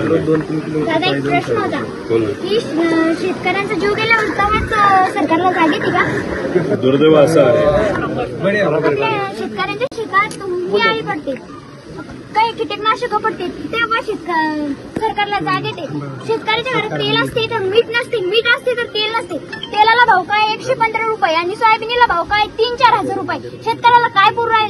दादा एक प्रश्न. होता. की शेतकऱ्यांचा जीव गेल्यावर तेव्हाच अं, सरकारला जाग येते का? दुर्दैव असं आहे. आपल्या शेतकऱ्यांच्या शेतात ही आई पडते. काही कीटकनाशक पडते. तेव्हा सरकारला जाग येते. शेतकऱ्याच्या घरात तेल असते तर मीठ नसते. मीठ असते तर तेल नसते. तेलाला भाव काय? एकशे पंधरा रुपये. आणि सोयाबीनला भाव काय? तीन चार हजार रुपये. शेतकऱ्याला काय पुरू राहिले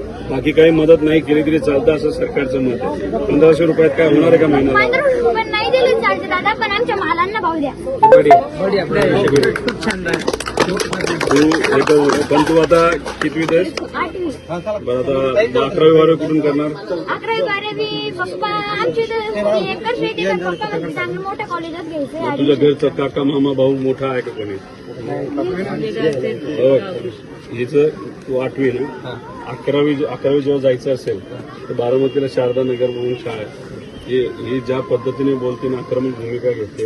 बाकी काही मदत नाही केली तरी चालतं असं सरकारचं मत आहे. पंधराशे रुपयात काय होणार आहे का महिन्याला? नाही दिले चालते दादा पण आमच्या मालांना भाव द्या. तू हे पण तू आता कितवीत आहेस आठवी बरं आता अकरावी बारावी कुठून करणार? अकरावी बारावी पप्पा आमची तर एकच शेती तर पप्पा म्हणजे चांगलं मोठ्या कॉलेजात घ्यायचंय. मग तुझ्या घरचा काका मामा भाऊ मोठा आहे का कोणी? हो. हिचं तू आठवी ना? अकरावी अकरावी जेव्हा जायचं असेल तर बारामतीला शारदा नगर म्हणून शाळा आहे. ही ही ज्या पद्धतीने बोलते ना आक्रमक भूमिका घेते